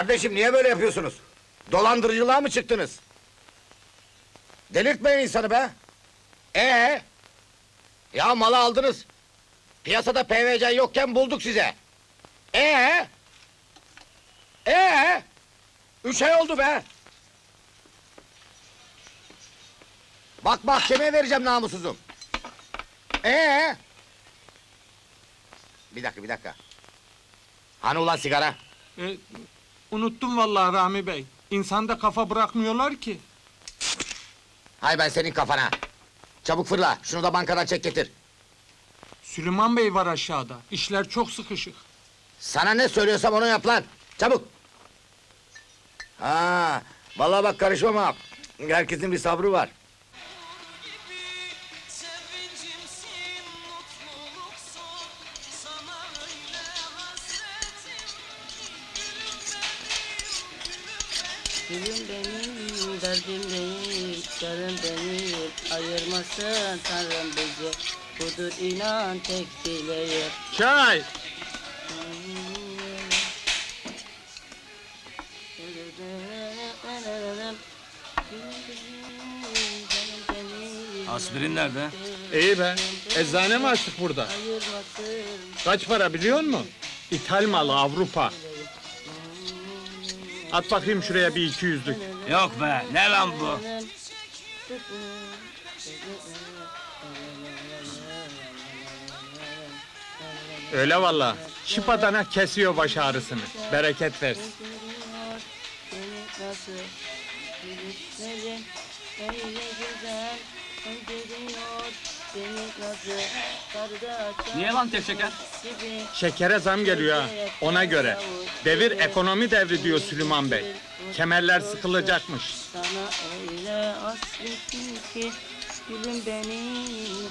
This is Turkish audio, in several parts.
Kardeşim niye böyle yapıyorsunuz? Dolandırıcılığa mı çıktınız? Delirtmeyin insanı be! Ee? Ya malı aldınız. Piyasada PVC yokken bulduk size. Ee? Ee? Üç ay oldu be! Bak mahkemeye vereceğim namussuzum. Ee? Bir dakika, bir dakika. Hani ulan sigara? E, unuttum vallahi Rami Bey. İnsanda kafa bırakmıyorlar ki. Hay ben senin kafana. Çabuk fırla, şunu da bankadan çek getir. Süleyman Bey var aşağıda. İşler çok sıkışık. Sana ne söylüyorsam onu yap lan. Çabuk. Ha, vallahi bak karışmam ha. Herkesin bir sabrı var. Gülüm benim, derdim değil, yarım benim Ayırmasın Tanrım bizi, budur inan tek dileğim Çay! Aspirin nerede? İyi be. Eczane mi açtık burada? Kaç para biliyor musun? İthal malı Avrupa. At bakayım şuraya bir iki yüzlük. Yok be, ne lan bu? Öyle valla. Şipadana kesiyor baş ağrısını. Bereket versin. Niye lan tek şeker? Şekere zam geliyor ha. Ona göre. Devir ekonomi devri diyor Süleyman Bey. Kemerler sıkılacakmış. Sana öyle hasretim ki Gülüm benim,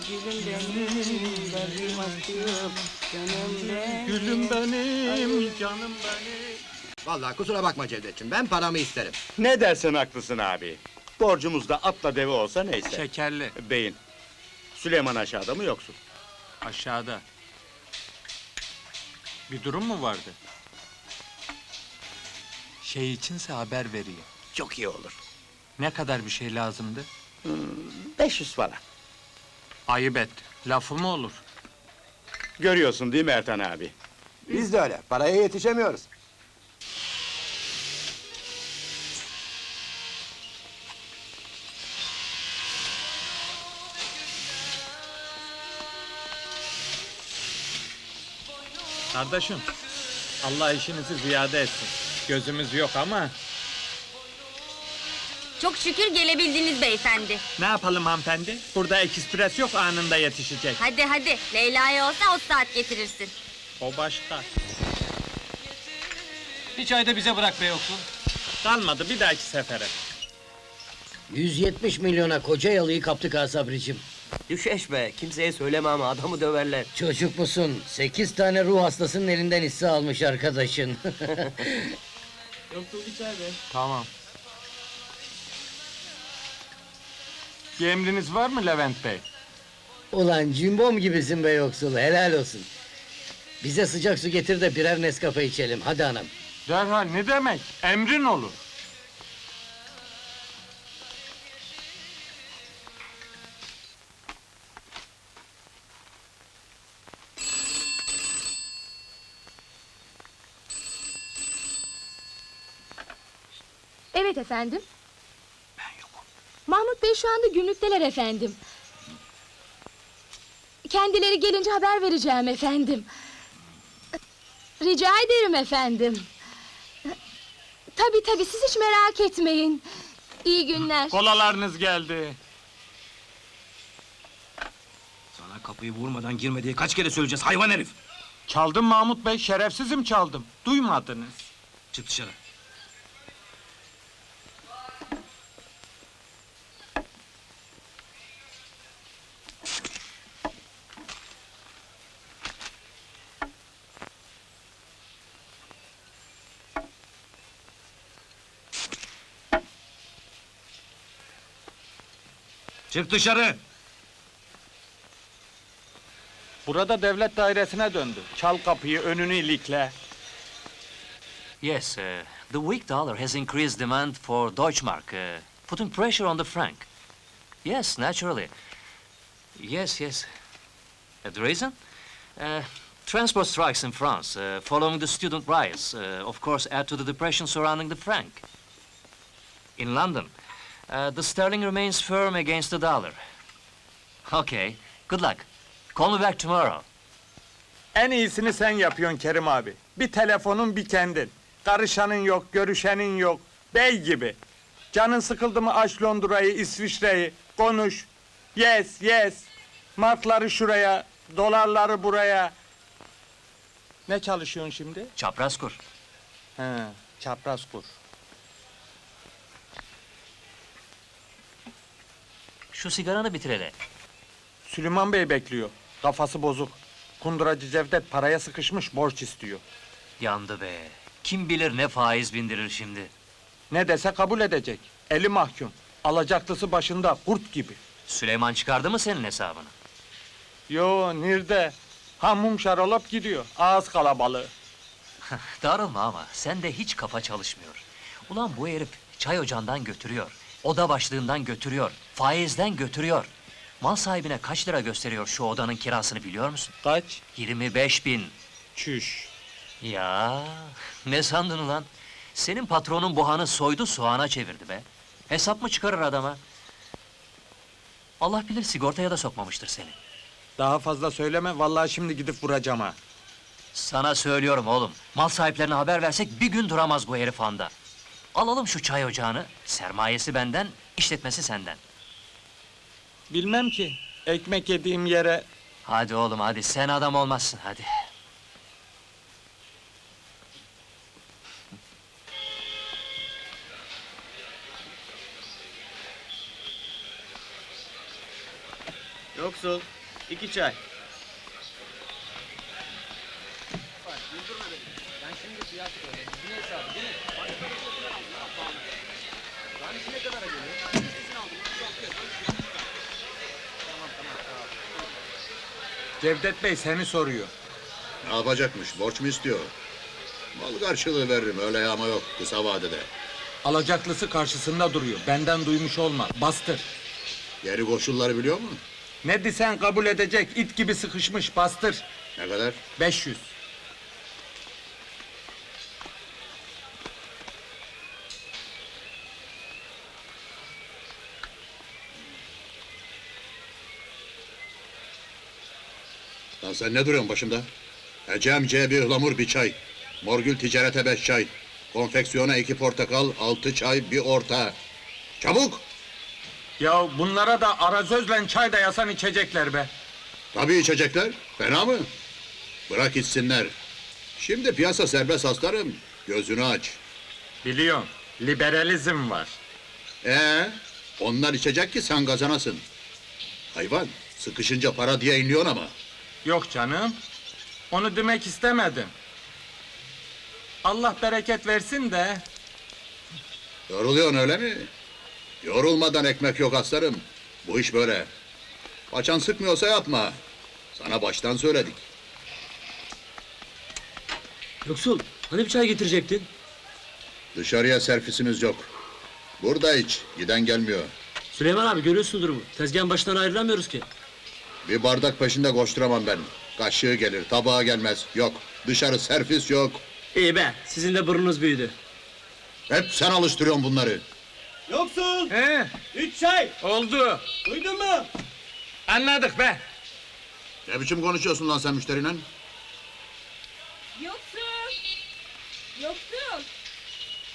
gülüm benim Derdim aşkım, canım benim Gülüm benim, canım benim. Vallahi kusura bakma Cevdetciğim, ben paramı isterim. Ne dersen haklısın abi. Borcumuz da atla deve olsa neyse. Şekerli. Beyin. Süleyman aşağıda mı yoksun? Aşağıda. Bir durum mu vardı? Şey içinse haber vereyim. Çok iyi olur. Ne kadar bir şey lazımdı? 500 para. Ayıp et. Lafı mı olur? Görüyorsun değil mi Ertan abi? Biz de öyle, paraya yetişemiyoruz. Kardeşim, Allah işinizi ziyade etsin. Gözümüz yok ama Çok şükür gelebildiniz beyefendi. ne yapalım hanımefendi? Burada ekspres yok anında yetişecek. Hadi hadi Leyla'ya olsa o saat getirirsin. O başka. Bir çay da bize bırak be yoksul. Kalmadı bir dahaki sefere. 170 milyona koca yalıyı kaptık ha Sabricim. Düşeş be, kimseye söyleme ama adamı döverler. Çocuk musun? Sekiz tane ruh hastasının elinden hisse almış arkadaşın. Tamam. Bir emriniz var mı Levent Bey? Ulan cimbom gibisin be yoksul, helal olsun. Bize sıcak su getir de birer Nescafe içelim, hadi anam. Derhal ne demek? Emrin olur. Evet efendim. Ben yokum. Mahmut Bey şu anda günlükteler efendim. Kendileri gelince haber vereceğim efendim. Rica ederim efendim. Tabii tabii siz hiç merak etmeyin. İyi günler. Kolalarınız geldi. Sana kapıyı vurmadan girme diye kaç kere söyleyeceğiz hayvan herif. Çaldım Mahmut Bey, şerefsizim çaldım. Duymadınız. Çık dışarı. Çık dışarı. Burada devlet dairesine döndü. Çal kapıyı, önünü ilikle. Yes, eh, The weak dollar has increased demand for Deutschmark, uh, putting pressure on the franc. Yes, naturally. Yes, yes. Uh, the reason? Uh, transport strikes in France, uh, following the student riots, uh, of course, add to the depression surrounding the franc. In London, uh, the sterling remains firm against the dollar. Okay, good luck. Call me back tomorrow. En iyisini sen yapıyorsun Kerim abi. Bir telefonun bir kendin. Karışanın yok, görüşenin yok. Bey gibi. Canın sıkıldı mı aç Londra'yı, İsviçre'yi. Konuş. Yes, yes. Markları şuraya, dolarları buraya. Ne çalışıyorsun şimdi? Çapraz kur. He, çapraz kur. Şu sigaranı bitir hele. Süleyman Bey bekliyor. Kafası bozuk. Kunduracı Cevdet paraya sıkışmış, borç istiyor. Yandı be. Kim bilir ne faiz bindirir şimdi. Ne dese kabul edecek. Eli mahkum. Alacaklısı başında, kurt gibi. Süleyman çıkardı mı senin hesabını? Yo, nerede? Hamum şarolap gidiyor. Ağız kalabalığı. Darılma ama sende hiç kafa çalışmıyor. Ulan bu herif çay ocağından götürüyor. Oda başlığından götürüyor. Faizden götürüyor. Mal sahibine kaç lira gösteriyor şu odanın kirasını biliyor musun? Kaç? 25 bin. Çüş. Ya ne sandın ulan? Senin patronun buhanı soydu soğana çevirdi be. Hesap mı çıkarır adama? Allah bilir sigortaya da sokmamıştır seni. Daha fazla söyleme, vallahi şimdi gidip vuracağım ha. Sana söylüyorum oğlum. Mal sahiplerine haber versek bir gün duramaz bu herif anda. Alalım şu çay ocağını. Sermayesi benden, işletmesi senden. Bilmem ki. Ekmek yediğim yere Hadi oğlum hadi sen adam olmazsın hadi. Yoksul. iki çay. Cevdet Bey seni soruyor. Ne yapacakmış? Borç mu istiyor? Mal karşılığı veririm öyle yağma yok kısa vadede. Alacaklısı karşısında duruyor. Benden duymuş olma. Bastır. Geri koşulları biliyor mu? Ne desen kabul edecek. it gibi sıkışmış. Bastır. Ne kadar? 500. sen ne duruyorsun başımda? Ecem C bir ıhlamur bir çay. Morgül ticarete beş çay. Konfeksiyona iki portakal, altı çay, bir orta. Çabuk! Ya bunlara da arazözle çay da yasan içecekler be. Tabii içecekler. Fena mı? Bırak içsinler. Şimdi piyasa serbest aslarım. Gözünü aç. Biliyorum. Liberalizm var. Ee, onlar içecek ki sen kazanasın. Hayvan, sıkışınca para diye inliyorsun ama. Yok canım. Onu demek istemedim. Allah bereket versin de. Yoruluyorsun öyle mi? Yorulmadan ekmek yok aslarım. Bu iş böyle. Paçan sıkmıyorsa yapma. Sana baştan söyledik. Yoksul. Hani bir çay getirecektin? Dışarıya servisimiz yok. Burada iç, giden gelmiyor. Süleyman abi görüyorsun durumu. Tezgahın başından ayrılamıyoruz ki. Bir bardak peşinde koşturamam ben. Kaşığı gelir, tabağa gelmez. Yok, dışarı servis yok. İyi be. Sizin de burnunuz büyüdü. Hep sen alıştırıyorsun bunları. Yoksul. He, Üç çay. oldu. Duydun mu? Anladık be. Ne biçim konuşuyorsun lan sen müşteriyle? Yoksul! Yoksul!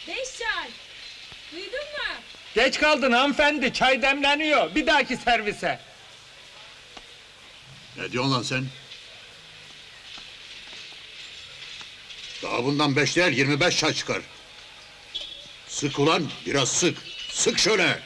Beş çay! Duydun mu? Geç kaldın hanımefendi. Çay demleniyor. Bir dahaki servise. Ne diyorsun lan sen? Daha bundan beş değil, yirmi beş çay çıkar. Sık ulan, biraz sık. Sık şöyle.